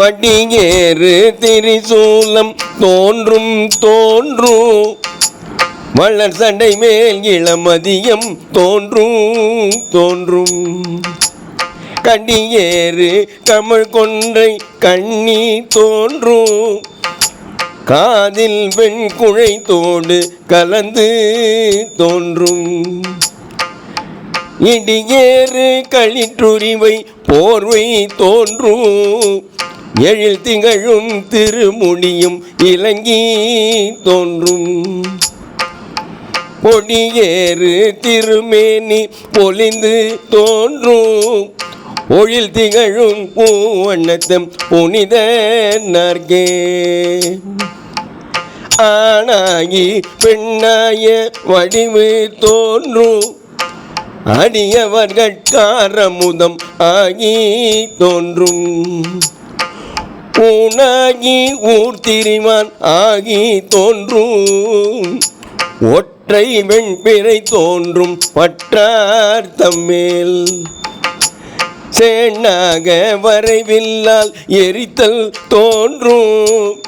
வடிகேறு திரிசூலம் தோன்றும் தோன்றும் வளர் சண்டை மேல் இளமதியம் தோன்றும் தோன்றும் கண்டியேறு கமழ் கொன்றை கண்ணி தோன்றும் காதில் வெண் குழைத்தோடு கலந்து தோன்றும் இடியேறு களிற்றுரிவை போர்வை தோன்றும் எழில் திகழும் திருமுடியும் இலங்கி தோன்றும். பொடியேறு திருமேனி பொலிந்து தோன்றும். ஒழில் திகழும் பூவண்ணத்தம் புனித நர்கே ஆணாகி பெண்ணாய வடிவு தோன்றும். அடியவர்கட்காரமுதம் ஆகி தோன்றும். ஊனாகி ஊர் திரிவான் ஆகி தோன்றும். ஒற்றை வெண்பிறை தோன்றும் பற்றார் தம்மேல். சேனாக வரைவில்லால் எரித்தல் தோன்றும்.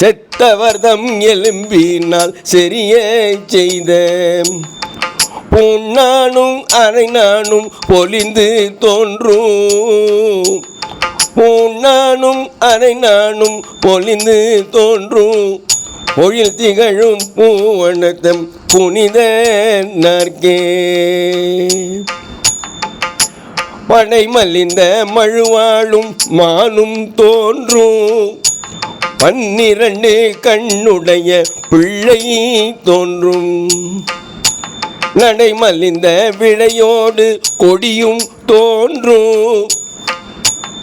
செத்தவர்தம் எலும்பினால் செரிய செய்த. பொன்னானும் அரை நானும் பொலிந்து தோன்றும். புண்ணானும் அரை நானும் பொலிந்து தோன்றும். பொழில் திகழும் பூவணத்தம் புனித நற்கே. படை மலிந்த மழுவாளும் மானும் தோன்றும். பன்னிரண்டு கண்ணுடைய பிள்ளை தோன்றும். நடைமலிந்த விடையோடு கொடியும் தோன்றும்.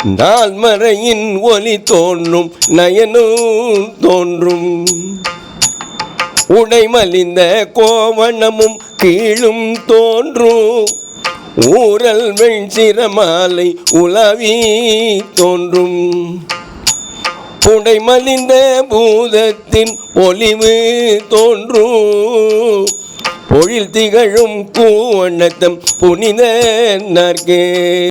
நால்மறையின் ஒலி தோன்றும் நயனும் தோன்றும். உடைமலிந்த கோவணமும் கீழும் தோன்றும். ஊரல் வெண்சிரமாலை உலவி தோன்றும். புடைமலிந்த பூதத்தின் ஒளிவு தோன்றும். பொழில் திகழும் பூவண்ணத்தம் புனித நற்கே